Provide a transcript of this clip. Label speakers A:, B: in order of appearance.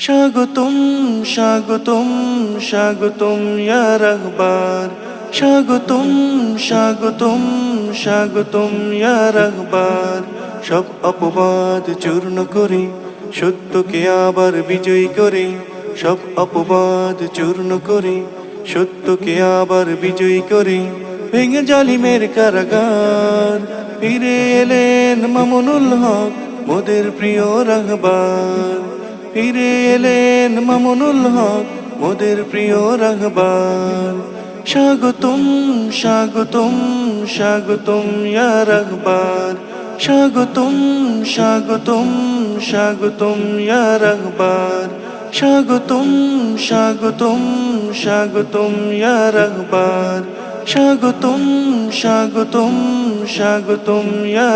A: স্বাগতম স্বাগতম স্বাগতম, ইয়া রাহবার। স্বাগতম স্বাগতম স্বাগতম, ইয়া রাহবার। সব অপবাদ চূর্ণ করে, সত্যকে আবার বিজয়ী করে। সব অপবাদ চূর্ণ করে, সত্যকে আবার বিজয়ী করে। ভেঙে জালিমের কারাগার, ফিরে এলেন মামুনুল হক, মোদের প্রিয় রাহবার। ফিরে এলেন মামুনুল হক, মোদের প্রিয় রাহবার স্বাগতম স্বাগতম স্বাগতম, ইয়া স্বাগতম স্বাগতম স্বাগতম, ইয়া রাহবার স্বাগতম স্বাগতম স্বাগতম, ইয়া রাহবার স্বাগতম স্বাগতম স্বাগতম, ইয়া